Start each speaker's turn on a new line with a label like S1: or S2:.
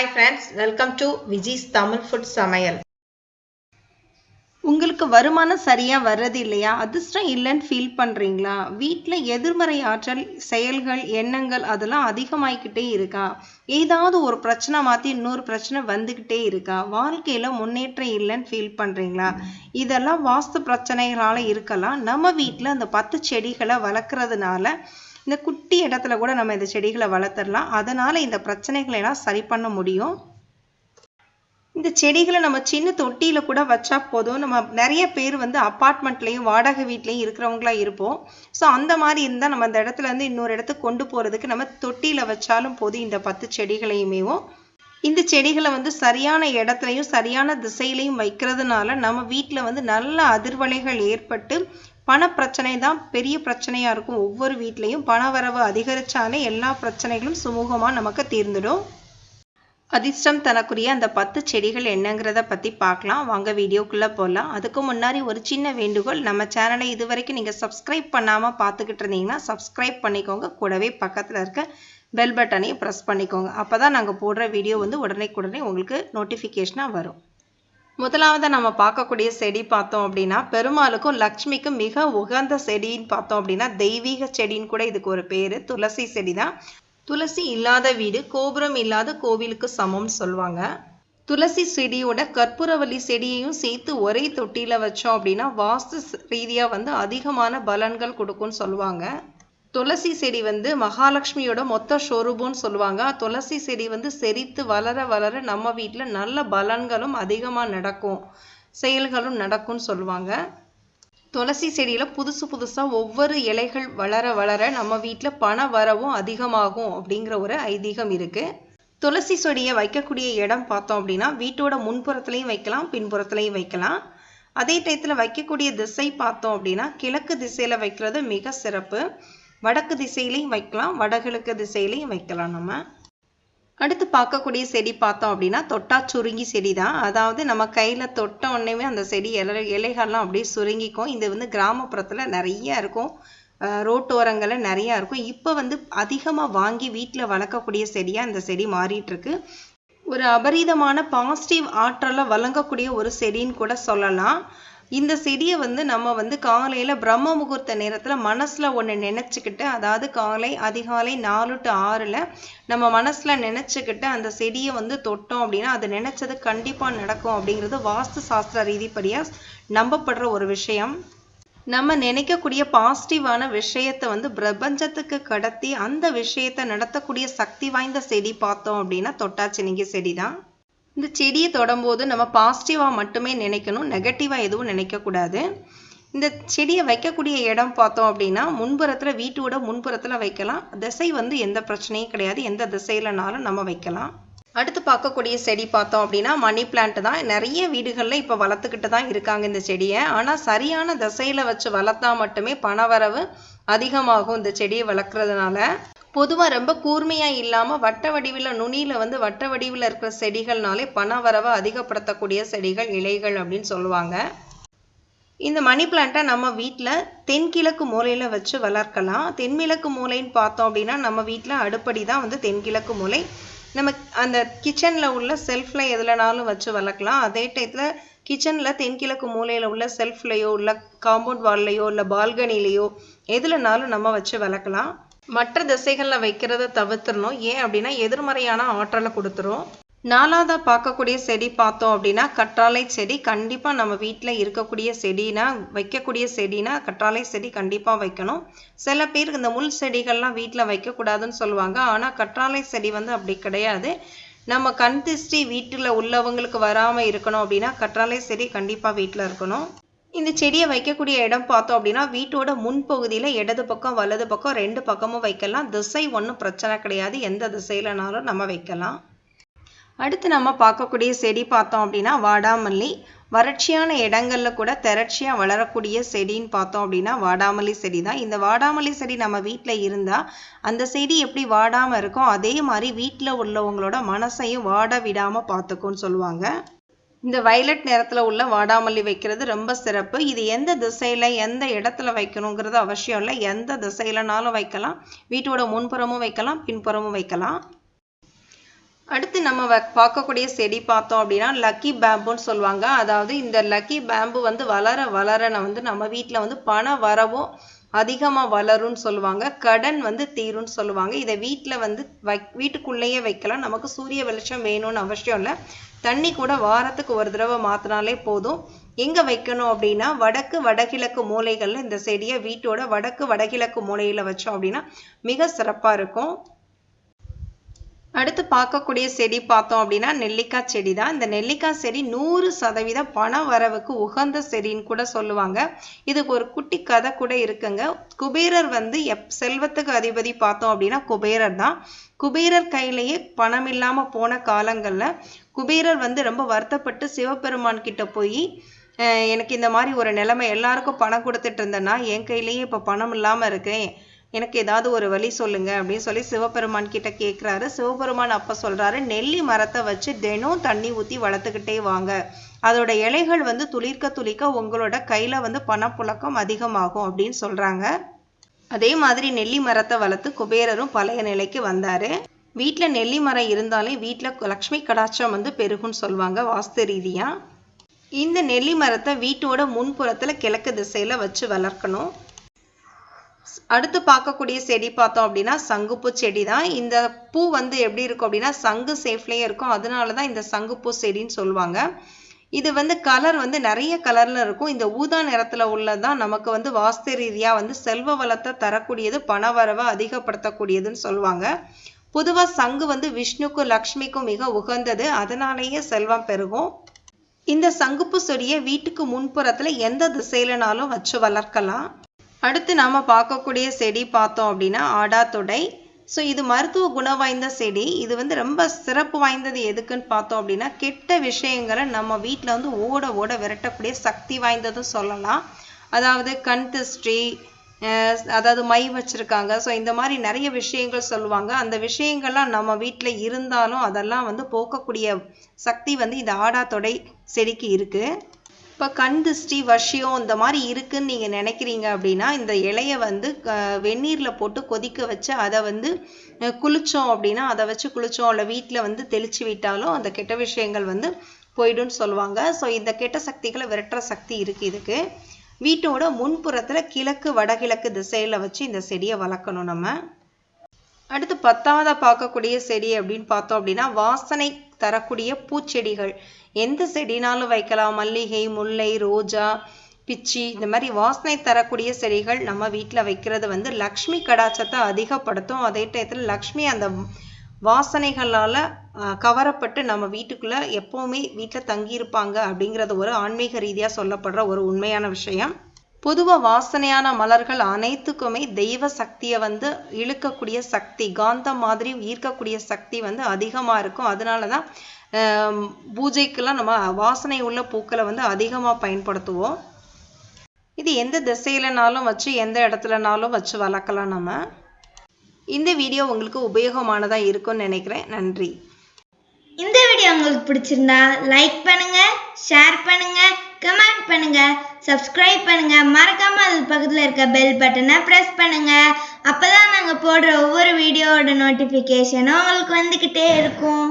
S1: Hi friends welcome to Viji's Tamil food சமையல்
S2: உங்களுக்கு வருமானம் சரியாக வர்றது இல்லையா? அதிர்ஷ்டம் இல்லைன்னு ஃபீல் பண்ணுறீங்களா வீட்டில் எதிர்மறை ஆற்றல் செயல்கள் எண்ணங்கள் அதெல்லாம் அதிகமாகிக்கிட்டே இருக்கா? ஏதாவது ஒரு பிரச்சனை மாற்றி இன்னொரு பிரச்சனை வந்துக்கிட்டே இருக்கா? வாழ்க்கையில் முன்னேற்றம் இல்லைன்னு ஃபீல் பண்ணுறீங்களா இதெல்லாம் வாஸ்து பிரச்சனைகளால் இருக்கலாம். நம்ம வீட்டில் அந்த பத்து செடிகளை வளர்க்குறதுனால இந்த குட்டி இடத்துல கூட நம்ம இந்த செடிகளை வளர்த்துடலாம். அதனால் இந்த பிரச்சனைகளை எல்லாம் சரி பண்ண முடியும். இந்த செடிகளை நம்ம சின்ன தொட்டியில் கூட வச்சா போதும். நம்ம நிறைய பேர் வந்து அப்பார்ட்மெண்ட்லேயும் வாடகை வீட்லேயும் இருக்கிறவங்களா இருப்போம். ஸோ அந்த மாதிரி இருந்தால் நம்ம அந்த இடத்துல இருந்து இன்னொரு இடத்துக்கு கொண்டு போகிறதுக்கு நம்ம தொட்டியில் வச்சாலும் போதும் இந்த பத்து செடிகளையுமேவும் இந்த செடிகளை வந்து சரியான இடத்துலையும் சரியான திசையிலையும் வைக்கிறதுனால நம்ம வீட்டில் வந்து நல்ல அதிர்வலைகள் ஏற்பட்டு பண பிரச்சனை தான் பெரிய பிரச்சனையாக இருக்கும். ஒவ்வொரு வீட்லேயும் பண வரவு அதிகரித்தாலே எல்லா பிரச்சனைகளும் சுமூகமாக நமக்கு தீர்ந்துடும். அதிர்ஷ்டம் தனக்குரிய அந்த பத்து செடிகள் என்னங்கிறத பற்றி பார்க்கலாம். வாங்க வீடியோக்குள்ளே போகலாம் அதுக்கு முன்னாடி ஒரு சின்ன வேண்டுகோள். நம்ம சேனலை இது வரைக்கும் நீங்கள் சப்ஸ்கிரைப் பண்ணாமல் பார்த்துக்கிட்டு இருந்தீங்கன்னா சப்ஸ்கிரைப் பண்ணிக்கோங்க. கூடவே பக்கத்தில் இருக்க பெல் பட்டனையும் ப்ரெஸ் பண்ணிக்கோங்க. அப்போ தான் நாங்கள் போடுற வீடியோ வந்து உடனே உங்களுக்கு நோட்டிஃபிகேஷனாக வரும். முதலாவது நம்ம பார்க்கக்கூடிய செடி பார்த்தோம் அப்படின்னா பெருமாளுக்கும் லக்ஷ்மிக்கும் மிக உகந்த செடின்னு பார்த்தோம் அப்படின்னா தெய்வீக செடின்னு கூட இதுக்கு ஒரு பேர். துளசி செடி தான் துளசி இல்லாத வீடு கோபுரம் இல்லாத கோவிலுக்கு சமம்னு சொல்லுவாங்க. துளசி செடியோட கற்பூரவல்லி செடியையும் சேர்த்து ஒரே தொட்டியில் வச்சோம் அப்படின்னா வாஸ்து ரீதியாக வந்து அதிகமான பலன்கள் கொடுக்கும்னு சொல்லுவாங்க. துளசி செடி வந்து மகாலட்சுமியோட மொத்த ஷோரூபம்னு சொல்லுவாங்க. துளசி செடி வந்து செரித்து வளர வளர நம்ம வீட்டில் நல்ல பலன்களும் அதிகமாக நடக்கும். செயல்களும் நடக்கும்னு சொல்லுவாங்க. துளசி செடியில் புதுசு புதுசாக ஒவ்வொரு இலைகள் வளர வளர நம்ம வீட்டில் பண வரவும் அதிகமாகும் அப்படிங்கிற ஒரு ஐதீகம் இருக்குது துளசி செடியை வைக்கக்கூடிய இடம் பார்த்தோம் அப்படின்னா வீட்டோட முன்புறத்துலையும் வைக்கலாம் பின்புறத்துலையும் வைக்கலாம். அதே டயத்தில் வைக்கக்கூடிய திசை பார்த்தோம் அப்படின்னா கிழக்கு திசையில் வைக்கிறது மிக சிறப்பு. வடக்கு திசையிலையும் வைக்கலாம் வடகிழக்கு திசையிலையும் வைக்கலாம் நம்ம. அடுத்து பார்க்கக்கூடிய செடி பார்த்தோம் அப்படின்னா தொட்டா சுருங்கி செடி தான் அதாவது நம்ம கையில் தொட்ட உடனேமே அந்த செடி இலை இலைகள்லாம் அப்படியே சுருங்கிக்கும். இது வந்து கிராமப்புறத்தில் நிறைய இருக்கும். ரோட்டோரங்களில் நிறையா இருக்கும். இப்போ வந்து அதிகமாக வாங்கி வீட்டில் வளர்க்கக்கூடிய செடியாக இந்த செடி மாறிட்டுருக்கு. ஒரு அபரீதமான பாசிட்டிவ் ஆற்றலை வழங்கக்கூடிய ஒரு செடின்னு கூட சொல்லலாம். இந்த செடியை வந்து நம்ம வந்து காலையில் பிரம்ம முகூர்த்த நேரத்தில் மனசில் ஒன்று நினச்சிக்கிட்டு அதாவது காலை அதிகாலை நாலு டு ஆறில் நம்ம மனசில் நினச்சிக்கிட்டு அந்த செடியை வந்து தொட்டோம் அப்படின்னா அது நினச்சது கண்டிப்பாக நடக்கும் அப்படிங்கிறது வாஸ்து சாஸ்திர ரீதிப்படியாக நம்பப்படுற ஒரு விஷயம். நம்ம நினைக்கக்கூடிய பாசிட்டிவான விஷயத்தை வந்து பிரபஞ்சத்துக்கு கடத்தி அந்த விஷயத்தை நடத்தக்கூடிய சக்தி வாய்ந்த செடி பார்த்தோம் அப்படின்னா தொட்டாச்சினிங்கி செடி தான் இந்த செடியை தொடும்போது நம்ம பாசிட்டிவாக மட்டுமே நினைக்கணும் நெகட்டிவாக எதுவும் நினைக்கக்கூடாது. இந்த செடியை வைக்கக்கூடிய இடம் பார்த்தோம் அப்படின்னா முன்புறத்தில் வீட்டோட முன்புறத்தில் வைக்கலாம். திசை வந்து எந்த பிரச்சனையும் கிடையாது. எந்த திசையிலனாலும் நம்ம வைக்கலாம். அடுத்து பார்க்கக்கூடிய செடி பார்த்தோம் அப்படின்னா மணி பிளான்ட் தான். நிறைய வீடுகளில் இப்போ வளர்த்துக்கிட்டு தான் இருக்காங்க இந்த செடியை. ஆனால் சரியான திசையில் வச்சு வளர்த்தா மட்டுமே பணவரவு அதிகமாகும் இந்த செடியை வளர்க்குறதுனால. பொதுவாக ரொம்ப கூர்மையாக இல்லாமல் வட்ட வடிவில் நுனியில் வந்து வட்ட வடிவில் இருக்கிற செடிகள்னாலே பண வரவை அதிகப்படுத்தக்கூடிய செடிகள் இலைகள் அப்படின்னு சொல்லுவாங்க. இந்த மணி பிளான்ட்டை நம்ம வீட்டில் தென்கிழக்கு மூலையில் வச்சு வளர்க்கலாம். தென்கிழக்கு மூலைன்னு பார்த்தோம் அப்படின்னா நம்ம வீட்டில் அடுப்படி தான் வந்து தென்கிழக்கு மூலை. நம்ம அந்த கிச்சனில் உள்ள செல்ஃபில் எதுலனாலும் வச்சு வளர்க்கலாம். அதே டயத்தில் கிச்சனில் தென்கிழக்கு மூலையில் உள்ள செல்ஃப்லேயோ இல்லை காம்பவுண்ட் வால்லையோ இல்லை பால்கனிலேயோ எதுலனாலும் நம்ம வச்சு வளர்க்கலாம். மற்ற திசைகளில் வைக்கிறத தவிர்த்துடணும். ஏன் அப்படின்னா எதிர்மறையான ஆற்றலை கொடுத்துரும். நாலாவதாக பார்க்கக்கூடிய செடி பார்த்தோம் அப்படின்னா கற்றாழை செடி கண்டிப்பாக நம்ம வீட்டில் இருக்கக்கூடிய செடினா வைக்கக்கூடிய செடினா கற்றாழை செடி கண்டிப்பாக வைக்கணும். சில பேர் இந்த முள் செடிகள்லாம் வீட்டில் வைக்கக்கூடாதுன்னு சொல்லுவாங்க. ஆனால் கற்றாழை செடி வந்து அப்படி கிடையாது. நம்ம கண் திருஷ்டி வீட்டில் உள்ளவங்களுக்கு வராமல் இருக்கணும் அப்படின்னா கற்றாழை செடி கண்டிப்பாக வீட்டில் இருக்கணும். இந்த செடியை வைக்கக்கூடிய இடம் பார்த்தோம் அப்படின்னா வீட்டோட முன்பகுதியில் இடது பக்கம் வலது பக்கம் ரெண்டு பக்கமும் வைக்கலாம். திசை ஒன்றும் பிரச்சனை கிடையாது. எந்த திசையிலனாலும் நம்ம வைக்கலாம். அடுத்து நம்ம பார்க்கக்கூடிய செடி பார்த்தோம் அப்படின்னா வாடாமல்லி. வறட்சியான இடங்களில் கூட திரட்சியாக வளரக்கூடிய செடின்னு பார்த்தோம் அப்படின்னா வாடாமல்லி செடி தான் இந்த வாடாமல்லி செடி நம்ம வீட்டில் இருந்தால் அந்த செடி எப்படி வாடாமல் இருக்கோ அதே மாதிரி வீட்டில் உள்ளவங்களோட மனசையும் வாட விடாமல் பார்த்துக்கும்னு சொல்லுவாங்க. இந்த வயலட் நிறத்தில் உள்ள வாடாமல்லி வைக்கிறது ரொம்ப சிறப்பு. இது எந்த திசையில் எந்த இடத்துல வைக்கணுங்கிறது அவசியம் இல்லை. எந்த திசையிலனாலும் வைக்கலாம். வீட்டோட முன்புறமும் வைக்கலாம் பின்புறமும் வைக்கலாம். அடுத்து நம்ம வ- பார்க்கக்கூடிய செடி பார்த்தோம் அப்படின்னா லக்கி பேம்புன்னு சொல்லுவாங்க. அதாவது இந்த லக்கி பேம்பு வந்து வளர வளர வந்து நம்ம வீட்டில் வந்து பண வரவும் அதிகமாக வளரும்னு சொல்லுவாங்க கடன் வந்து தீரும்னு சொல்லுவாங்க. இதை வீட்டில் வந்து வை வீட்டுக்குள்ளேயே வைக்கலாம். நமக்கு சூரிய வெளிச்சம் வேணும்னு அவசியம் இல்லை. தண்ணி கூட வாரத்துக்கு ஒரு தடவை மாற்றினாலே போதும். எங்கே வைக்கணும் அப்படின்னா வடக்கு வடகிழக்கு மூலைகளில் இந்த செடியை வீட்டோட வடக்கு வடகிழக்கு மூலையில் வச்சோம் அப்படின்னா மிக சிறப்பாக இருக்கும். அடுத்து பார்க்கக்கூடிய செடி பார்த்தோம் அப்படின்னா நெல்லிக்காய் செடி தான் இந்த நெல்லிக்காய் செடி நூறு சதவீத பண வரவுக்கு உகந்த செடின்னு கூட சொல்லுவாங்க. இதுக்கு ஒரு குட்டி கதை கூட இருக்குங்க. குபேரர் வந்து எப் செல்வத்துக்கு அதிபதி பார்த்தோம் அப்படின்னா குபேரர் தான். குபேரர் கையிலேயே பணம் இல்லாமல் போன காலங்களில் குபேரர் வந்து ரொம்ப வருத்தப்பட்டு சிவபெருமான் கிட்ட போய் எனக்கு இந்த மாதிரி ஒரு நிலைமை எல்லாருக்கும் பணம் கொடுத்துட்டு இருந்தேன்னா என் கையிலேயே இப்போ பணம் இல்லாமல் இருக்கேன். எனக்கு ஏதாவது ஒரு வழி சொல்லுங்க அப்படின்னு சொல்லி சிவபெருமான் கிட்ட கேட்குறாரு சிவபெருமான் அப்போ சொல்கிறாரு நெல்லி மரத்தை வச்சு தினம் தண்ணி ஊற்றி வளர்த்துக்கிட்டே வாங்க. அதோட இலைகள் வந்து துளிர்க்க துளிர்க்க உங்களோட கையில் வந்து பணப்புழக்கம் அதிகமாகும் அப்படின்னு சொல்கிறாங்க அதே மாதிரி நெல்லி மரத்தை வளர்த்து குபேரரும் பழைய நிலைக்கு வந்தார். வீட்டில் நெல்லி மரம் இருந்தாலே வீட்டில் லக்ஷ்மி கடாட்சம் வந்து பெருகுன்னு சொல்லுவாங்க வாஸ்து ரீதியாக இந்த நெல்லி மரத்தை வீட்டோட முன்புறத்தில் கிழக்கு திசையில் வச்சு வளர்க்கணும். அடுத்து பார்க்கக்கூடிய செடி பார்த்தோம் அப்படின்னா சங்குப்பூ செடி தான் இந்த பூ வந்து எப்படி இருக்கும் அப்படின்னா சங்கு சேஃப்லேயே இருக்கும். அதனால தான் இந்த சங்குப்பூ செடின்னு சொல்லுவாங்க. இது வந்து கலர் வந்து நிறைய கலரில் இருக்கும். இந்த ஊதா நிறத்தில் உள்ளதான் நமக்கு வந்து வாஸ்து ரீதியாக வந்து செல்வ வளத்தை தரக்கூடியது பண வரவை அதிகப்படுத்தக்கூடியதுன்னு சொல்லுவாங்க. பொதுவாக சங்கு வந்து விஷ்ணுக்கும் லக்ஷ்மிக்கும் மிக உகந்தது. அதனாலேயே செல்வம் பெருகும். இந்த சங்குப்பூ செடியை வீட்டுக்கு முன்புறத்தில் எந்த திசையிலனாலும் வச்சு வளர்க்கலாம். அடுத்து நாம் பார்க்கக்கூடிய செடி பார்த்தோம் அப்படின்னா ஆடாத்தொடை ஸோ இது மருத்துவ குணம் வாய்ந்த செடி. இது வந்து ரொம்ப சிறப்பு வாய்ந்தது எதுக்குன்னு பார்த்தோம் அப்படின்னா கெட்ட விஷயங்களை நம்ம வீட்டில் வந்து ஓட ஓட விரட்டக்கூடிய சக்தி வாய்ந்ததும் சொல்லலாம். அதாவது கண் திருஷ்டி அதாவது மை வச்சுருக்காங்க. ஸோ இந்த மாதிரி நிறைய விஷயங்கள் சொல்லுவாங்க. அந்த விஷயங்கள்லாம் நம்ம வீட்டில் இருந்தாலும் அதெல்லாம் வந்து போக்கக்கூடிய சக்தி வந்து இந்த ஆடாத்தொடை செடிக்கு இருக்குது இப்போ கண் திருஷ்டி வஷியம் இந்த மாதிரி இருக்குன்னு நீங்கள் நினைக்கிறீங்க அப்படின்னா இந்த இலைய வந்து க வெந்நீரில் போட்டு கொதிக்க வச்சு அதை வந்து குளித்தோம் அப்படின்னா அதை வச்சு குளித்தோம் இல்லை வீட்டில் வந்து தெளிச்சு விட்டாலும் அந்த கெட்ட விஷயங்கள் வந்து போயிடும்னு சொல்லுவாங்க. ஸோ இந்த கெட்ட சக்திகளை விரட்டுற சக்தி இருக்குது இதுக்கு. வீட்டோட முன்புறத்தில் கிழக்கு வடகிழக்கு திசையில் வச்சு இந்த செடியை வளர்க்கணும் நம்ம. அடுத்து பத்தாவதாக பார்க்கக்கூடிய செடி அப்படின்னு பார்த்தோம் அப்படின்னா வாசனை தரக்கூடிய பூச்செடிகள். எந்த செடினாலும் வைக்கலாம். மல்லிகை முல்லை ரோஜா பிச்சி இந்த மாதிரி வாசனை தரக்கூடிய செடிகள் நம்ம வீட்டில் வைக்கிறது வந்து லக்ஷ்மி கடாச்சத்தை அதிகப்படுத்தும். அதே டயத்தில் லக்ஷ்மி அந்த வாசனைகளால் கவரப்பட்டு நம்ம வீட்டுக்குள்ளே எப்போவுமே வீட்டில் தங்கியிருப்பாங்க அப்படிங்கிறது ஒரு ஆன்மீக ரீதியாக சொல்லப்படுற ஒரு உண்மையான விஷயம். பொதுவாக வாசனையான மலர்கள் அனைத்துக்குமே தெய்வ சக்தியை வந்து இழுக்கக்கூடிய சக்தி காந்தம் மாதிரி ஈர்க்கக்கூடிய சக்தி வந்து அதிகமாக இருக்கும். அதனாலதான் தான் பூஜைக்கெல்லாம் நம்ம வாசனை உள்ள பூக்களை வந்து அதிகமாக பயன்படுத்துவோம். இது எந்த திசையிலனாலும் வச்சு எந்த இடத்துலனாலும் வச்சு வளர்க்கலாம் நம்ம. இந்த வீடியோ உங்களுக்கு உபயோகமானதாக இருக்கும்னு நினைக்கிறேன். நன்றி.
S3: இந்த வீடியோ உங்களுக்கு பிடிச்சிருந்தா லைக் பண்ணுங்க ஷேர் பண்ணுங்க கமெண்ட் பண்ணுங்க சப்ஸ்கிரைப் பண்ணுங்க. மறக்காம அது பக்கத்துல இருக்க பெல் பட்டனை பிரஸ் பண்ணுங்க. அப்பதான் நாங்க போடுற ஒவ்வொரு வீடியோவோட நோட்டிபிகேஷனும் உங்களுக்கு வந்துகிட்டே இருக்கும்.